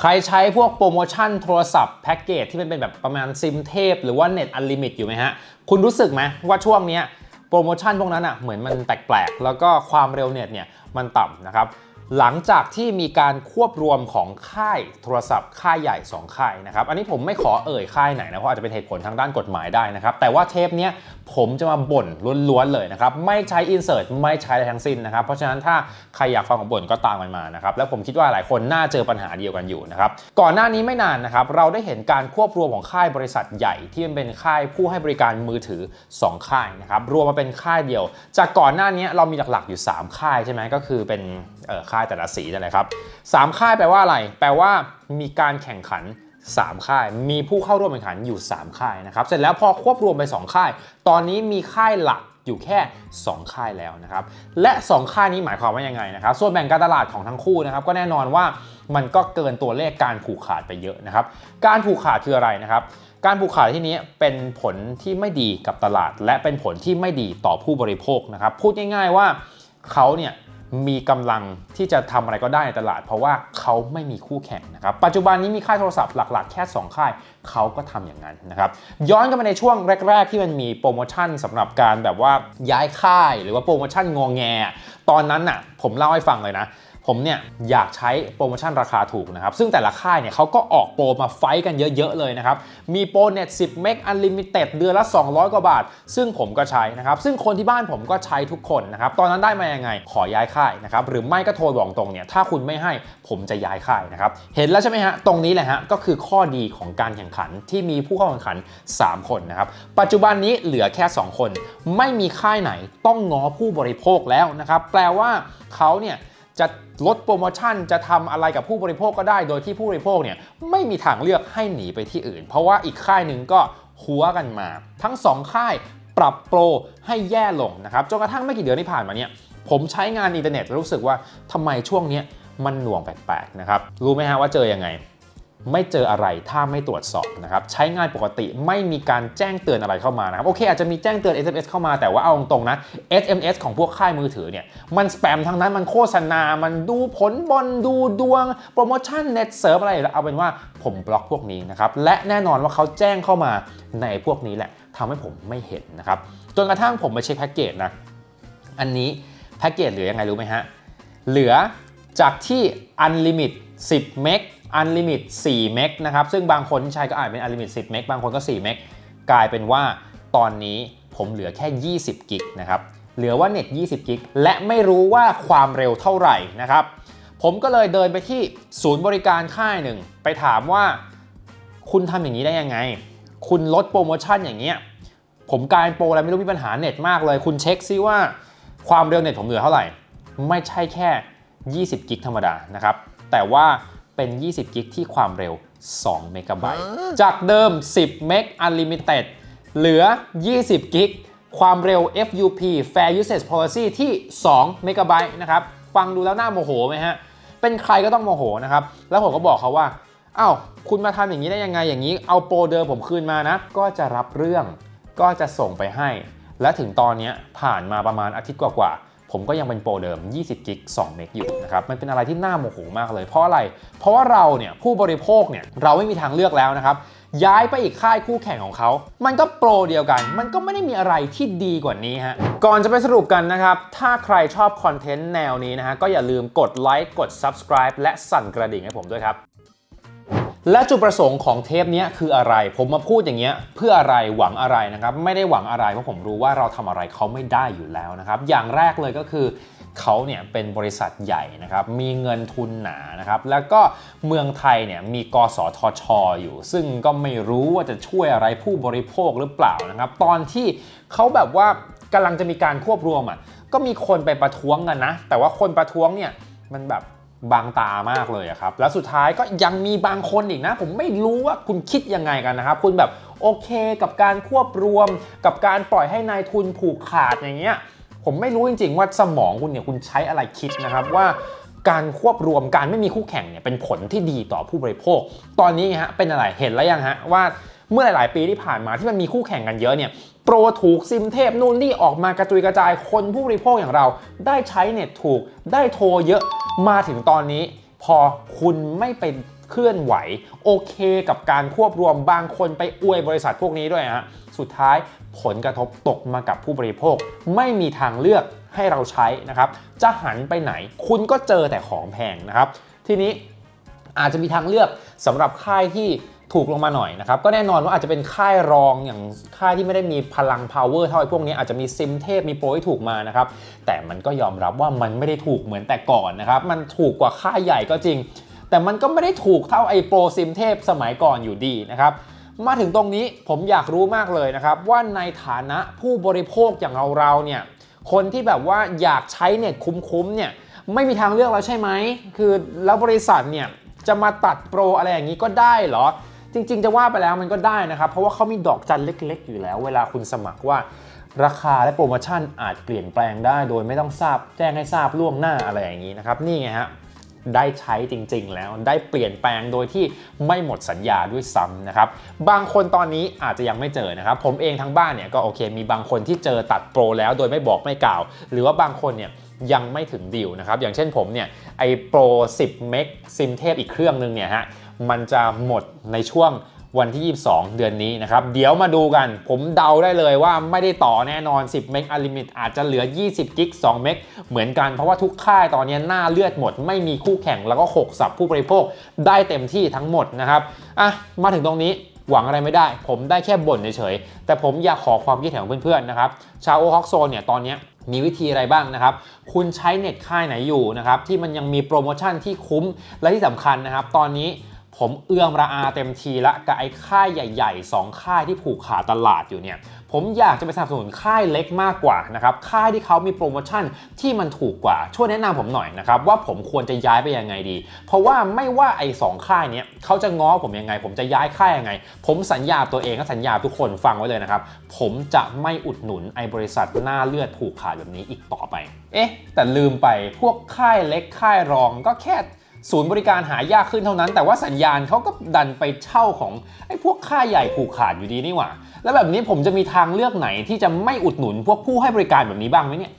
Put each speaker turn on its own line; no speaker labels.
ใครใช้พวกโปรโมชั่นโทรศัพท์แพ็กเกจที่เป็นแบบประมาณซิมเทพ หรือว่าเน็ตอันลิมิตอยู่ไหมฮะ คุณรู้สึกไหมว่าช่วงนี้โปรโมชั่นพวกนั้นอะเหมือนมันแปลกๆ แล้วก็ความเร็วเน็ตเนี่ยมันต่ำนะครับ หลังจากที่มีการควบรวมของค่ายโทรศัพท์ค่ายใหญ่ 2 ค่ายนะครับ อันนี้ผมไม่ขอเอ่ยค่ายไหนนะ เพราะอาจจะเป็นเหตุผลทางด้านกฎหมายได้นะครับ แต่ว่าเทปนี้ผมจะมาบ่นล้วนๆเลยนะครับ ไม่ใช้อินเสิร์ตไม่ใช้อะไรทั้งสิ้นนะครับ เพราะฉะนั้นถ้าใครอยากฟังของบ่นก็ตามกันมานะครับ แล้วผมคิดว่าหลายคนน่าเจอปัญหาเดียวกันอยู่นะครับ ก่อนหน้านี้ไม่นานนะครับ เราได้เห็นการควบรวมของค่ายบริษัทใหญ่ที่มันเป็นค่ายผู้ให้บริการมือถือ 2 ค่ายนะครับ รวมมาเป็นค่ายเดียว จากก่อนหน้านี้เรามีหลักๆอยู่ 3 ค่ายใช่ไหมก็คือเป็นเอ่อค่ายแต่ละสีนั่นแหละครับสามค่ายแปลว่าอะไร แปลว่ามีการแข่งขัน 3 ค่าย มีผู้เข้าร่วมแข่งขันอยู่ 3 ค่ายนะครับ เสร็จแล้วพอควบรวมไป 2 ค่าย ตอนนี้มีค่ายหลักอยู่แค่ 2 ค่ายแล้วนะครับ และ 2 ค่ายนี้หมายความว่ายังไงนะครับ ส่วนแบ่งการตลาดของทั้งคู่นะครับ ก็แน่นอนว่ามันก็เกินตัวเลขการผูกขาดไปเยอะนะครับ การผูกขาดคืออะไรนะครับ การผูกขาดที่นี้เป็นผลที่ไม่ดีกับตลาด และเป็นผลที่ไม่ดีต่อผู้บริโภคนะครับ พูดง่าย ๆว่าเขาเนี่ย มีกำลังที่จะทำอะไรก็ได้ในตลาด เพราะว่าเขาไม่มีคู่แข่งนะครับ ปัจจุบันนี้มีค่ายโทรศัพท์หลักๆ แค่ 2 ค่ายเขาก็ทำอย่างนั้นนะครับ ย้อนกลันไปในช่วงแรก ๆ ที่มันมีโปรโมชั่นสำหรับการแบบว่าย้ายค่าย หรือว่าโปรโมชั่นงอแง ตอนนั้นน่ะผมเล่าให้ฟังเลยนะ ผมเนี่ยอยากใช้โปรโมชั่นราคาถูกนะครับ ซึ่งแต่ละค่ายเนี่ยเขาก็ออกโปรมาไฟท์กันเยอะ ๆ เลยนะครับ มีโปรเน็ต10 เมกอันลิมิเต็ดเดือนละ 200 กว่าบาท ซึ่งผมก็ใช้นะครับ ซึ่งคนที่บ้านผมก็ใช้ทุกคนนะครับ ตอนนั้นได้มายังไง ขอย้ายค่ายนะครับ หรือไม่ก็โทรบอกตรงเนี่ย ถ้าคุณไม่ให้ผมจะย้ายค่ายนะครับ เห็นแล้วใช่ไหมฮะ ตรงนี้แหละฮะ ก็คือข้อดีของการแข่งขันที่มีผู้เข้าแข่งขัน 3 คนนะครับ ปัจจุบันนี้เหลือแค่ 2 คน ไม่มีค่ายไหนต้องง้อผู้บริโภคแล้วนะครับ แปลว่าเขาเนี่ย จะลดโปรโมชั่นจะทำอะไรกับผู้บริโภคก็ได้ โดยที่ผู้บริโภคเนี่ยไม่มีทางเลือกให้หนีไปที่อื่น เพราะว่าอีกค่ายหนึ่งก็หัวกันมา ทั้ง 2 ค่ายปรับโปรให้แย่ลงนะครับจนกระทั่งไม่กี่เดือนที่ผ่านมาเนี่ยผมใช้งานอินเทอร์เน็ตแล้วรู้สึกว่าทำไมช่วงนี้มันหน่วงแปลกๆนะครับรู้ไหมฮะว่าเจอยังไง ไม่เจออะไรถ้าไม่ตรวจสอบนะครับใช้งานปกติไม่มีการแจ้งเตือนอะไรเข้ามานะครับโอเค อาจจะมีแจ้งเตือน SMS เข้ามาแต่ว่าเอาตรงๆนะ SMS ของพวกค่ายมือถือเนี่ยมันสแปมทั้งนั้นมันโฆษณา มันดูผลบอลดูดวง โปรโมชั่นเน็ตเซิร์ฟอะไรแล้วเอาเป็นว่าผมบล็อกพวกนี้นะครับและแน่นอนว่าเขาแจ้งเข้ามาในพวกนี้แหละทำให้ผมไม่เห็นนะครับจนกระทั่งผมไปเช็คแพ็กเกจนะอันนี้แพ็กเกจเหลือยังไงรู้ไหมฮะเหลือจากที่ Unlimit 10 เมก Unlimit 4เมกนะครับ ซึ่งบางคนที่ใช้ก็อาจเป็น Unlimit 10เมกบางคนก็4เมกกลายเป็นว่าตอนนี้ผมเหลือแค่ 20 กิกนะครับ เหลือว่าเน็ต 20 กิก และไม่รู้ว่าความเร็วเท่าไหร่นะครับ ผมก็เลยเดินไปที่ศูนย์บริการค่ายหนึ่ง ไปถามว่าคุณทำอย่างนี้ได้ยังไง คุณลดโปรโมชั่นอย่างเงี้ย ผมกลายเป็นโปรอะไรไม่รู้มีปัญหาเน็ตมากเลย คุณเช็คซิว่าความเร็วเน็ตผมเหลือเท่าไหร่ ไม่ใช่แค่ 20 กิกธรรมดานะครับ แต่ว่า เป็น 20 กิกที่ความเร็ว 2 เมกะไบต์ จากเดิม 10 เมก Unlimited เหลือ 20 กิก ความเร็ว FUP Fair Usage Policy ที่ 2 เมกะไบต์นะครับ ฟังดูแล้วน่าโมโหไหมฮะ เป็นใครก็ต้องโมโหนะครับ แล้วผมก็บอกเขาว่า อ้าว คุณมาทำอย่างนี้ได้ยังไง อย่างนี้ เอาโปรเดิมผมคืนมานะ ก็จะรับเรื่อง ก็จะส่งไปให้ และถึงตอนนี้ผ่านมาประมาณอาทิตย์กว่าๆ ผมก็ยังเป็นโปรเดิม 20 กิก 2 เมกอยู่นะครับ มันเป็นอะไรที่น่าโมโหมากเลย เพราะอะไร เพราะว่าเราเนี่ยผู้บริโภคเนี่ยเราไม่มีทางเลือกแล้วนะครับ ย้ายไปอีกค่ายคู่แข่งของเขา มันก็โปรเดียวกัน มันก็ไม่ได้มีอะไรที่ดีกว่านี้ฮะ ก่อนจะไปสรุปกันนะครับ ถ้าใครชอบคอนเทนต์แนวนี้นะฮะ ก็อย่าลืมกดไลค์ กด subscribe และสั่นกระดิ่งให้ผมด้วยครับ และจุดประสงค์ของเทปนี้คืออะไร ผมมาพูดอย่างเงี้ยเพื่ออะไรหวังอะไรนะครับ ไม่ได้หวังอะไรเพราะผมรู้ว่าเราทำอะไรเขาไม่ได้อยู่แล้วนะครับ อย่างแรกเลยก็คือเขาเนี่ยเป็นบริษัทใหญ่นะครับ มีเงินทุนหนานะครับ แล้วก็เมืองไทยเนี่ยมีกสทชอยู่ ซึ่งก็ไม่รู้ว่าจะช่วยอะไรผู้บริโภคหรือเปล่านะครับ ตอนที่เขาแบบว่ากำลังจะมีการควบรวมอะก็มีคนไปประท้วงกันนะ แต่ว่าคนประท้วงเนี่ยมันแบบ บางตามากเลยอะครับ แล้วสุดท้ายก็ยังมีบางคนอีกนะ ผมไม่รู้ว่าคุณคิดยังไงกันนะครับ คุณแบบโอเคกับการควบรวม กับการปล่อยให้นายทุนผูกขาดอย่างเงี้ย ผมไม่รู้จริง ๆ ว่าสมองคุณเนี่ยคุณใช้อะไรคิดนะครับว่าการควบรวมการไม่มีคู่แข่งเนี่ยเป็นผลที่ดีต่อผู้บริโภค ตอนนี้ฮะเป็นอะไรเห็นแล้วยังฮะว่าเมื่อหลาย ๆ ปีที่ผ่านมาที่มันมีคู่แข่งกันเยอะเนี่ยโปรถูกซิมเทพนู่นนี่ออกมากระจุยกระจายคนผู้บริโภคอย่างเรา ได้ใช้เน็ตถูกได้โทรเยอะ มาถึงตอนนี้พอคุณไม่ไปเคลื่อนไหว โอเคกับการควบรวมบางคนไปอวยบริษัทพวกนี้ด้วยฮะสุดท้ายผลกระทบตกมากับผู้บริโภค ไม่มีทางเลือกให้เราใช้นะครับ จะหันไปไหน คุณก็เจอแต่ของแพงนะครับ ทีนี้อาจจะมีทางเลือกสำหรับค่ายที่ ถูกลงมาหน่อยนะครับ ก็แน่นอนว่าอาจจะเป็นค่ายรองอย่างค่ายที่ไม่ได้มีพลัง power เท่าไอ้พวกนี้อาจจะมีซิมเทพมีโปรที่ถูกมานะครับ แต่มันก็ยอมรับว่ามันไม่ได้ถูกเหมือนแต่ก่อนนะครับ มันถูกกว่าค่ายใหญ่ก็จริง แต่มันก็ไม่ได้ถูกเท่าไอ้โปรซิมเทพสมัยก่อนอยู่ดีนะครับมาถึงตรงนี้ผมอยากรู้มากเลยนะครับ ว่าในฐานะผู้บริโภคอย่างเราเราเนี่ยคนที่แบบว่าอยากใช้เน็ตคุ้มๆเนี่ยไม่มีทางเลือกแล้วใช่ไหมคือแล้วบริษัทเนี่ยจะมาตัดโปรอะไรอย่างนี้ก็ได้เหรอ จริง ๆ จะว่าไปแล้วมันก็ได้นะครับ เพราะว่าเขามีดอกจันเล็ก ๆ อยู่แล้ว เวลาคุณสมัครว่า ราคาและโปรโมชั่นอาจเปลี่ยนแปลงได้ โดยไม่ต้องทราบแจ้งให้ทราบล่วงหน้าอะไรอย่างนี้นะครับนี่ไงฮะได้ใช้จริง ๆ แล้วได้เปลี่ยนแปลงโดยที่ไม่หมดสัญญาด้วยซ้ำนะครับ บางคนตอนนี้อาจจะยังไม่เจอนะครับ ผมเองทั้งบ้านเนี่ยก็โอเค มีบางคนที่เจอตัดโปรแล้วโดยไม่บอกไม่กล่าว หรือว่าบางคนเนี่ยยังไม่ถึงดีลนะครับ อย่างเช่นผมเนี่ยไอโปร 10 เมกซิมเทพอีกเครื่องนึงเนี่ยฮะ มันจะหมดในช่วงวันที่ 22 เดือนนี้นะครับ เดี๋ยวมาดูกัน ผมเดาได้เลยว่าไม่ได้ต่อแน่นอน 10 เมกอะลิมิตอาจจะเหลือ 20 กิก 2 เมก เหมือนกัน เพราะว่าทุกค่ายตอนนี้หน้าเลือดหมด ไม่มีคู่แข่ง แล้วก็หกสับผู้บริโภคได้เต็มที่ทั้งหมดนะครับ อะ มาถึงตรงนี้หวังอะไรไม่ได้ ผมได้แค่บ่นเฉยๆ แต่ผมอยากขอความคิดเห็นของเพื่อนๆ นะครับ ชาวโอฮอกโซนเนี่ย ตอนนี้มีวิธีอะไรบ้างนะครับ คุณใช้เน็ตค่ายไหนอยู่นะครับ ที่มันยังมีโปรโมชั่นที่คุ้ม และที่สำคัญนะครับ ตอนนี้ ผมเอื้อมระอาเต็มทีละกับไอ้ค่ายใหญ่ๆ 2 ค่ายที่ผูกขาดตลาดอยู่เนี่ยผมอยากจะไปสนับสนุนค่ายเล็กมากกว่านะครับค่ายที่เขามีโปรโมชั่นที่มันถูกกว่าช่วยแนะนำผมหน่อยนะครับว่าผมควรจะย้ายไปยังไงดี เพราะว่าไม่ว่าไอ้สองค่ายเนี้ยเขาจะง้อผมยังไง ผมจะย้ายค่ายยังไง ผมสัญญาตัวเองและสัญญาทุกคนฟังไว้เลยนะครับผมจะไม่อุดหนุนไอ้บริษัทหน้าเลือดผูกขาดแบบนี้อีกต่อไป เอ๊ะ แต่ลืมไปพวกค่ายเล็กค่ายรองก็แค่ ศูนย์บริการหายากขึ้นเท่านั้น แต่ว่าสัญญาณเขาก็ดันไปเช่าของไอ้พวกค่ายใหญ่ผูกขาดอยู่ดีนี่หว่า แล้วแบบนี้ผมจะมีทางเลือกไหนที่จะไม่อุดหนุนพวกผู้ให้บริการแบบนี้บ้างไหมเนี่ย